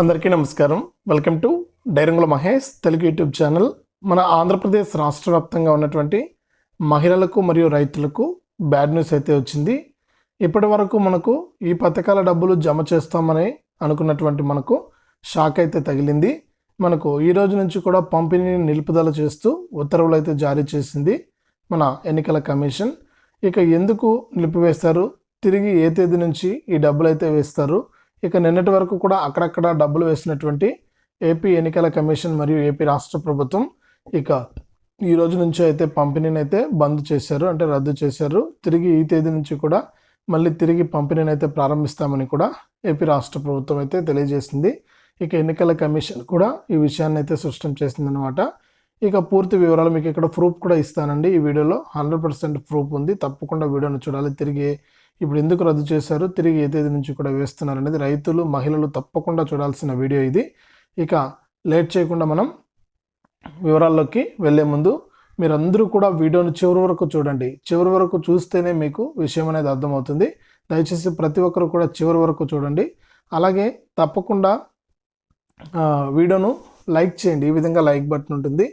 అందరికీ నమస్కారం. Welcome to Dairangula Mahesh Telugu YouTube channel. మన ఆంధ్రప్రదేశ్ రాష్ట్ర వ్యాప్తంగా ఉన్నటువంటి మహిళలకు మరియు రైతులకు బ్యాడ్ న్యూస్ అయితే వచ్చింది. ఇప్పటి వరకు మనకు ఈ పథకాల డబ్బులు జమ చేస్తామని అనుకున్నటువంటి మనకు షాక్ అయితే తగిలింది. మనకు ఈ రోజు నుంచి కూడా పంపిణీని నిలుపుదల చేస్తూ ఉత్తర్వులు అయితే జారీ చేసింది మన ఎన్నికల కమిషన్. ఇక ఎందుకు నిలిపివేస్తారు? తిరిగి ఏ తేదీ నుంచి ఈ డబ్బులు అయితే వేస్తారు? ఇక నిన్నటి వరకు కూడా అక్కడక్కడ డబ్బులు వేసినటువంటి ఏపీ ఎన్నికల కమిషన్ మరియు ఏపీ రాష్ట్ర ప్రభుత్వం ఇక ఈ రోజు నుంచి అయితే పంపిణీని అయితే బంద్ చేశారు అంటే రద్దు చేశారు. తిరిగి ఈ తేదీ నుంచి కూడా మళ్ళీ తిరిగి పంపిణీని అయితే ప్రారంభిస్తామని కూడా ఏపీ రాష్ట్ర ప్రభుత్వం అయితే తెలియజేసింది. ఇక ఎన్నికల కమిషన్ కూడా ఈ విషయాన్ని అయితే స్పష్టం చేసిందనమాట ఇక పూర్తి వివరాలు మీకు ఇక్కడ ప్రూఫ్ కూడా ఇస్తానండి. ఈ వీడియోలో హండ్రెడ్ పర్సెంట్ ప్రూఫ్ ఉంది. తప్పకుండా వీడియోను చూడాలి. తిరిగి ఇప్పుడు ఎందుకు రద్దు చేశారు? తిరిగి ఏ తేదీ నుంచి కూడా వేస్తున్నారు అనేది రైతులు మహిళలు తప్పకుండా చూడాల్సిన వీడియో ఇది. ఇక లేట్ చేయకుండా మనం వివరాల్లోకి వెళ్ళే ముందు మీరందరూ కూడా వీడియోని చివరి వరకు చూడండి. చివరి వరకు చూస్తేనే మీకు విషయం అనేది అర్థమవుతుంది. దయచేసి ప్రతి ఒక్కరు కూడా చివరి వరకు చూడండి. అలాగే తప్పకుండా వీడియోను లైక్ చేయండి. ఈ విధంగా లైక్ బటన్ ఉంటుంది.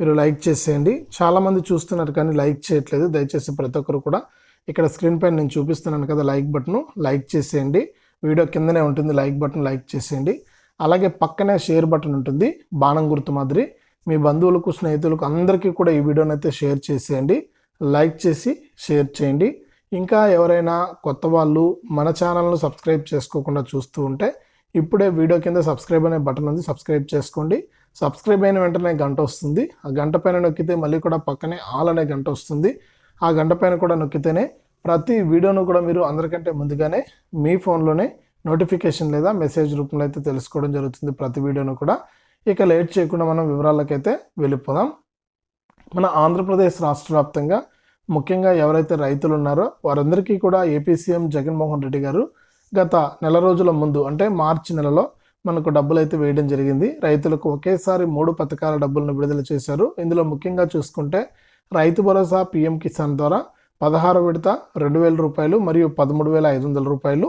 మీరు లైక్ చేసేయండి. చాలామంది చూస్తున్నారు కానీ లైక్ చేయట్లేదు. దయచేసి ప్రతి ఒక్కరు కూడా ఇక్కడ స్క్రీన్ పైన నేను చూపిస్తున్నాను కదా లైక్ బటన్ లైక్ చేసేయండి. వీడియో కిందనే ఉంటుంది లైక్ బటన్ లైక్ చేసేయండి. అలాగే పక్కనే షేర్ బటన్ ఉంటుంది బాణం గుర్తు మాదిరి. మీ బంధువులకు స్నేహితులకు అందరికీ కూడా ఈ వీడియోని అయితే షేర్ చేసేయండి. లైక్ చేసి షేర్ చేయండి. ఇంకా ఎవరైనా కొత్త వాళ్ళు మన ఛానల్ను సబ్స్క్రైబ్ చేసుకోకుండా చూస్తూ ఉంటే ఇప్పుడే వీడియో కింద సబ్స్క్రైబ్ అనే బటన్ ఉంది సబ్స్క్రైబ్ చేసుకోండి. సబ్స్క్రైబ్ అయిన వెంటనే గంట వస్తుంది. ఆ గంట పైన నొక్కితే మళ్ళీ కూడా పక్కనే ఆల్ అనే గంట వస్తుంది. ఆ గంట పైన కూడా నొక్కితేనే ప్రతి వీడియోను కూడా మీరు అందరికంటే ముందుగానే మీ ఫోన్లోనే నోటిఫికేషన్ లేదా మెసేజ్ రూపంలో అయితే తెలుసుకోవడం జరుగుతుంది ప్రతి వీడియోను కూడా. ఇక లేట్ చేయకుండా మనం వివరాలకైతే వెళ్ళిపోదాం. మన ఆంధ్రప్రదేశ్ రాష్ట్ర వ్యాప్తంగా ముఖ్యంగా ఎవరైతే రైతులు ఉన్నారో వారందరికీ కూడా ఏపీ సీఎం జగన్మోహన్ రెడ్డి గారు గత నెల రోజుల ముందు అంటే మార్చి నెలలో మనకు డబ్బులు అయితే వేయడం జరిగింది. రైతులకు ఒకేసారి మూడు పథకాల డబ్బులను విడుదల చేశారు. ఇందులో ముఖ్యంగా చూసుకుంటే రైతు భరోసా పీఎం కిసాన్ ద్వారా పదహారు విడత రెండు వేల రూపాయలు మరియు పదమూడు వేల ఐదు వందల రూపాయలు.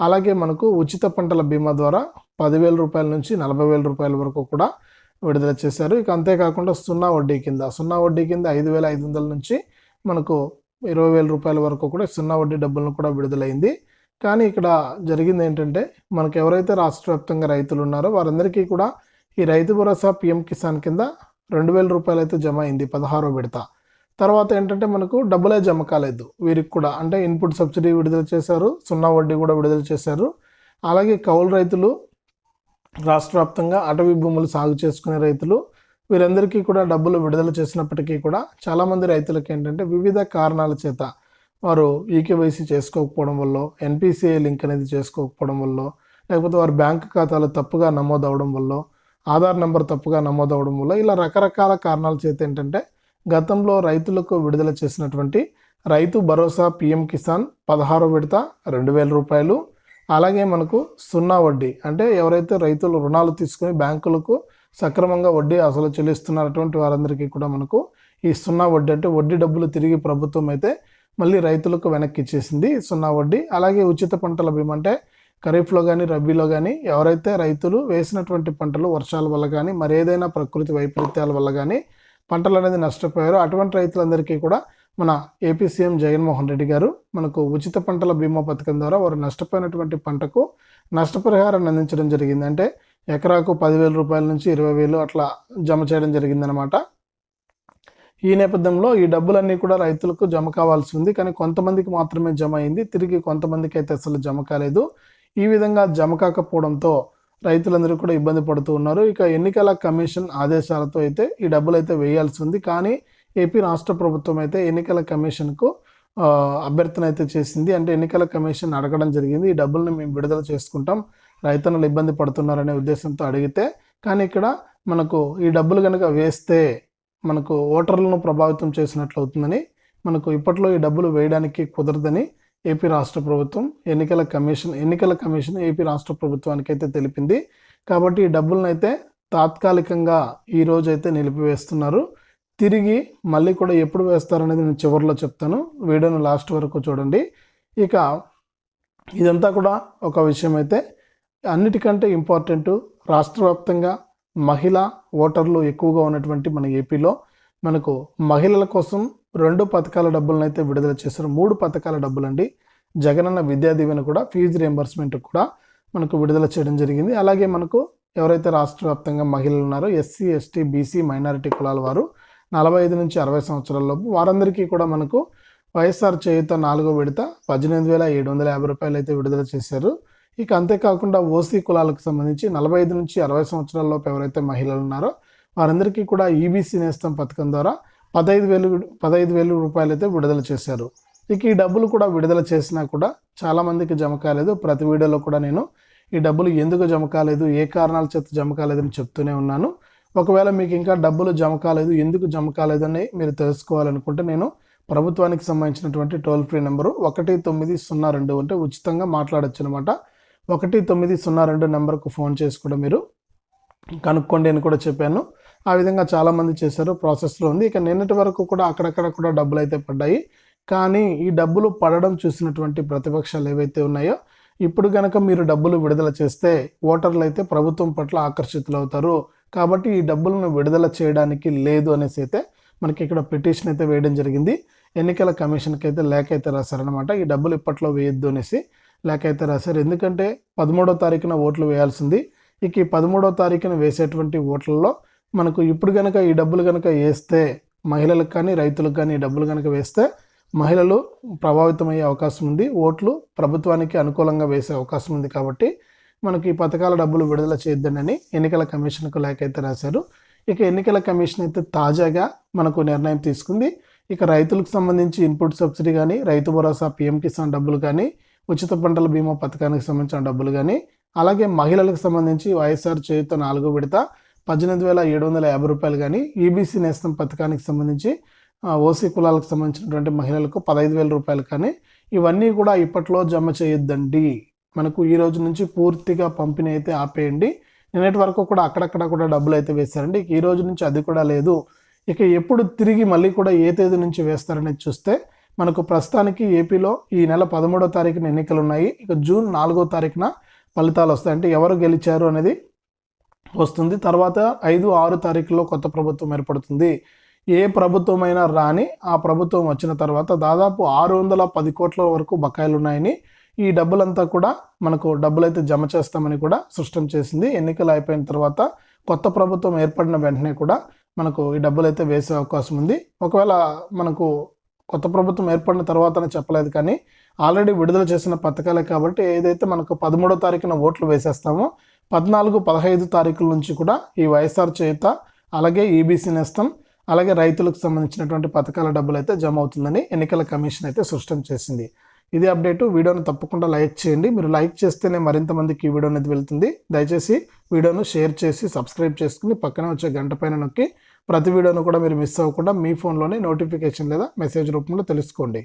అలాగే మనకు ఉచిత పంటల బీమా ద్వారా పదివేల రూపాయల నుంచి నలభై వేల రూపాయల వరకు కూడా విడుదల చేశారు. ఇక అంతేకాకుండా సున్నా వడ్డీ కింద సున్నా వడ్డీ కింద ఐదు వేల ఐదు వందల నుంచి మనకు ఇరవై వేల రూపాయల వరకు కూడా సున్నా వడ్డీ డబ్బులను కూడా విడుదలైంది. కానీ ఇక్కడ జరిగింది ఏంటంటే మనకు ఎవరైతే రాష్ట్ర వ్యాప్తంగా రైతులు ఉన్నారో వారందరికీ కూడా ఈ రైతు భరోసా పిఎం కిసాన్ కింద రెండు వేల రూపాయలు అయితే జమ అయింది పదహారో విడత. తర్వాత ఏంటంటే మనకు డబ్బులే జమ కాలేదు వీరికి కూడా అంటే ఇన్పుట్ సబ్సిడీ విడుదల చేశారు సున్నా వడ్డీ కూడా విడుదల చేశారు. అలాగే కౌలు రైతులు రాష్ట్ర వ్యాప్తంగా అటవీ భూములు సాగు చేసుకునే రైతులు వీరందరికీ కూడా డబ్బులు విడుదల చేసినప్పటికీ కూడా చాలామంది రైతులకు ఏంటంటే వివిధ కారణాల చేత వారు ఈకేవైసీ చేసుకోకపోవడం వల్ల ఎన్పిసిఐ లింక్ అనేది చేసుకోకపోవడం వల్ల లేకపోతే వారి బ్యాంక్ ఖాతాలు తప్పుగా నమోదవడం వల్ల ఆధార్ నెంబర్ తప్పుగా నమోదవడం వల్ల ఇలా రకరకాల కారణాల చేత ఏంటంటే గతంలో రైతులకు విడుదల చేసినటువంటి రైతు భరోసా పిఎం కిసాన్ పదహారో విడత రెండు వేల రూపాయలు. అలాగే మనకు సున్నా వడ్డీ అంటే ఎవరైతే రైతులు రుణాలు తీసుకుని బ్యాంకులకు సక్రమంగా వడ్డీ అసలు చెల్లిస్తున్నటువంటి వారందరికీ కూడా మనకు ఈ సున్నా వడ్డీ అంటే వడ్డీ డబ్బులు తిరిగి ప్రభుత్వం అయితే మళ్ళీ రైతులకు వెనక్కి ఇచ్చేసింది సున్నా వడ్డీ. అలాగే ఉచిత పంటల బీమా అంటే ఖరీఫ్లో కానీ రబీలో కానీ ఎవరైతే రైతులు వేసినటువంటి పంటలు వర్షాల వల్ల కానీ మరేదైనా ప్రకృతి వైపరీత్యాల వల్ల కానీ పంటలు అనేది నష్టపోయారో. అటువంటి రైతులందరికీ కూడా మన ఏపీ సీఎం జగన్మోహన్ రెడ్డి గారు మనకు ఉచిత పంటల బీమా పథకం ద్వారా వారు నష్టపోయినటువంటి పంటకు నష్టపరిహారాన్ని అందించడం జరిగింది. అంటే ఎకరాకు పదివేల రూపాయల నుంచి ఇరవై వేలు అట్లా జమ చేయడం జరిగిందనమాట ఈ నేపథ్యంలో ఈ డబ్బులన్నీ కూడా రైతులకు జమ కావాల్సి ఉంది. కానీ కొంతమందికి మాత్రమే జమ అయింది. తిరిగి కొంతమందికి అయితే అసలు జమ కాలేదు. ఈ విధంగా జమ కాకపోవడంతో రైతులందరూ కూడా ఇబ్బంది పడుతూ ఉన్నారు. ఇక ఎన్నికల కమిషన్ ఆదేశాలతో అయితే ఈ డబ్బులు అయితే వేయాల్సి ఉంది. కానీ ఏపీ రాష్ట్ర ప్రభుత్వం అయితే ఎన్నికల కమిషన్కు అభ్యర్థన అయితే చేసింది. అంటే ఎన్నికల కమిషన్ అడగడం జరిగింది. ఈ డబ్బులను మేము విడుదల చేసుకుంటాం. రైతన్నలు ఇబ్బంది పడుతున్నారనే ఉద్దేశంతో అడిగితే కానీ ఇక్కడ మనకు ఈ డబ్బులు కనుక వేస్తే మనకు ఓటర్లను ప్రభావితం చేసినట్లు అవుతుందని మనకు ఇప్పట్లో ఈ డబ్బులు వేయడానికి కుదరదని ఏపీ రాష్ట్ర ప్రభుత్వం ఎన్నికల కమిషన్ ఎన్నికల కమిషన్ ఏపీ రాష్ట్ర ప్రభుత్వానికి అయితే తెలిపింది. కాబట్టి ఈ డబ్బులను అయితే తాత్కాలికంగా ఈ అయితే నిలిపివేస్తున్నారు. తిరిగి మళ్ళీ కూడా ఎప్పుడు వేస్తారనేది నేను చివరిలో చెప్తాను. వీడియోను లాస్ట్ వరకు చూడండి. ఇక ఇదంతా కూడా ఒక విషయం అయితే అన్నిటికంటే ఇంపార్టెంట్ రాష్ట్ర వ్యాప్తంగా మహిళా ఓటర్లు ఎక్కువగా ఉన్నటువంటి మన ఏపీలో. మనకు మహిళల కోసం రెండు పథకాల డబ్బులను అయితే విడుదల చేశారు. మూడు పథకాల డబ్బులండి. జగనన్న విద్యా దీవెన కూడా ఫీజు రియంబర్స్మెంట్ కూడా మనకు విడుదల చేయడం జరిగింది. అలాగే మనకు ఎవరైతే రాష్ట్ర వ్యాప్తంగా మహిళలు ఉన్నారో ఎస్సీ ఎస్టీ బీసీ మైనారిటీ కులాల వారు నలభై ఐదు నుంచి అరవై సంవత్సరాల లోపు వారందరికీ కూడా మనకు వైఎస్ఆర్ చేయుత నాలుగో విడత పద్దెనిమిది వేల ఏడు వందల యాభై రూపాయలు అయితే విడుదల చేశారు. ఇక అంతేకాకుండా ఓసీ కులాలకు సంబంధించి నలభై ఐదు నుంచి అరవై సంవత్సరాల లోపు ఎవరైతే మహిళలు ఉన్నారో వారందరికీ కూడా ఈబీసీ నేస్తం పథకం ద్వారా పదహైదు వేలు పదహైదు వేలు రూపాయలు అయితే విడుదల చేశారు. ఇక ఈ డబ్బులు కూడా విడుదల చేసినా కూడా చాలామందికి జమ కాలేదు. ప్రతి వీడియోలో కూడా నేను ఈ డబ్బులు ఎందుకు జమ కాలేదు ఏ కారణాల చేత జమ కాలేదని చెప్తూనే ఉన్నాను. ఒకవేళ మీకు ఇంకా డబ్బులు జమ కాలేదు ఎందుకు జమ కాలేదని మీరు తెలుసుకోవాలనుకుంటే నేను ప్రభుత్వానికి సంబంధించినటువంటి టోల్ ఫ్రీ నెంబరు ఒకటి తొమ్మిది సున్నా రెండు అంటే ఉచితంగా మాట్లాడచ్చు అనమాట ఒకటి తొమ్మిది సున్నా రెండు నెంబర్కు ఫోన్ చేసి కూడా మీరు కనుక్కోండి అని కూడా చెప్పాను. ఆ విధంగా చాలామంది చేశారు ప్రాసెస్లో ఉంది. ఇక నిన్నటి వరకు కూడా అక్కడక్కడ కూడా డబ్బులు అయితే పడ్డాయి. కానీ ఈ డబ్బులు పడడం చూసినటువంటి ప్రతిపక్షాలు ఏవైతే ఉన్నాయో ఇప్పుడు కనుక మీరు డబ్బులు విడుదల చేస్తే ఓటర్లు అయితే ప్రభుత్వం పట్ల ఆకర్షితులు అవుతారు కాబట్టి ఈ డబ్బులను విడుదల చేయడానికి లేదు అనేసి అయితే మనకి ఇక్కడ పిటిషన్ అయితే వేయడం జరిగింది. ఎన్నికల కమిషన్కి అయితే లేఖ అయితే రాశారనమాట ఈ డబ్బులు ఇప్పట్లో వేయొద్దు అనేసి లేఖ అయితే రాశారు. ఎందుకంటే పదమూడో తారీఖున ఓట్లు వేయాల్సింది. ఇక ఈ పదమూడో తారీఖున వేసేటువంటి ఓట్లలో మనకు ఇప్పుడు కనుక ఈ డబ్బులు కనుక వేస్తే మహిళలకు కానీ రైతులకు కానీ ఈ డబ్బులు కనుక వేస్తే మహిళలు ప్రభావితమయ్యే అవకాశం ఉంది. ఓట్లు ప్రభుత్వానికి అనుకూలంగా వేసే అవకాశం ఉంది కాబట్టి మనకి ఈ పథకాల డబ్బులు విడుదల చేయొద్దని ఎన్నికల కమిషన్కు లేఖ అయితే రాశారు. ఇక ఎన్నికల కమిషన్ అయితే తాజాగా మనకు నిర్ణయం తీసుకుంది. ఇక రైతులకు సంబంధించి ఇన్పుట్ సబ్సిడీ కానీ రైతు భరోసా పిఎం కిసాన్ డబ్బులు కానీ ఉచిత పంటల బీమా పథకానికి సంబంధించిన డబ్బులు కానీ అలాగే మహిళలకు సంబంధించి వైఎస్ఆర్ చేయుత నాలుగో విడత పద్దెనిమిది వేల ఏడు వందల యాభై రూపాయలు కానీ ఈబీసీ నేస్తం పథకానికి సంబంధించి ఓసీ కులాలకు సంబంధించినటువంటి మహిళలకు పదహైదు వేల రూపాయలు కానీ ఇవన్నీ కూడా ఇప్పట్లో జమ చేయొద్దండి. మనకు ఈ రోజు నుంచి పూర్తిగా పంపిణీ అయితే ఆపేయండి. నిన్నటి వరకు కూడా అక్కడక్కడ కూడా డబ్బులు అయితే వేశారండి. ఈ రోజు నుంచి అది కూడా లేదు. ఇక ఎప్పుడు తిరిగి మళ్ళీ కూడా ఏ తేదీ నుంచి వేస్తారనేది చూస్తే మనకు ప్రస్తుతానికి ఏపీలో ఈ నెల పదమూడో తారీఖున ఎన్నికలు ఉన్నాయి. ఇక జూన్ నాలుగో తారీఖున ఫలితాలు వస్తాయి. అంటే ఎవరు గెలిచారు అనేది వస్తుంది. తర్వాత ఐదు ఆరు తారీఖులో కొత్త ప్రభుత్వం ఏర్పడుతుంది. ఏ ప్రభుత్వమైనా రాని ఆ ప్రభుత్వం వచ్చిన తర్వాత దాదాపు ఆరు వందల పది కోట్ల వరకు బకాయిలు ఉన్నాయని ఈ డబ్బులంతా కూడా మనకు డబ్బులైతే జమ చేస్తామని కూడా స్పష్టం చేసింది. ఎన్నికలు అయిపోయిన తర్వాత కొత్త ప్రభుత్వం ఏర్పడిన వెంటనే కూడా మనకు ఈ డబ్బులైతే వేసే అవకాశం ఉంది. ఒకవేళ మనకు కొత్త ప్రభుత్వం ఏర్పడిన తర్వాతనే చెప్పలేదు కానీ ఆల్రెడీ విడుదల చేసిన పథకాలే కాబట్టి ఏదైతే మనకు పదమూడో తారీఖున ఓట్లు వేసేస్తామో పద్నాలుగు పదహైదు తారీఖుల నుంచి కూడా ఈ వైఎస్ఆర్ చేత అలాగే ఈబీసీ నేస్తం అలాగే రైతులకు సంబంధించినటువంటి పథకాల డబ్బులు అయితే జమ అవుతుందని ఎన్నికల కమిషన్ అయితే స్పష్టం చేసింది. ఇది అప్డేటు. వీడియోను తప్పకుండా లైక్ చేయండి. మీరు లైక్ చేస్తేనే మరింత మందికి ఈ వీడియో అనేది వెళ్తుంది. దయచేసి వీడియోను షేర్ చేసి సబ్స్క్రైబ్ చేసుకుని పక్కన వచ్చే గంట పైన నొక్కి ప్రతి వీడియోను కూడా మీరు మిస్ అవ్వకుండా మీ ఫోన్లోనే నోటిఫికేషన్ లేదా మెసేజ్ రూపంలో తెలుసుకోండి.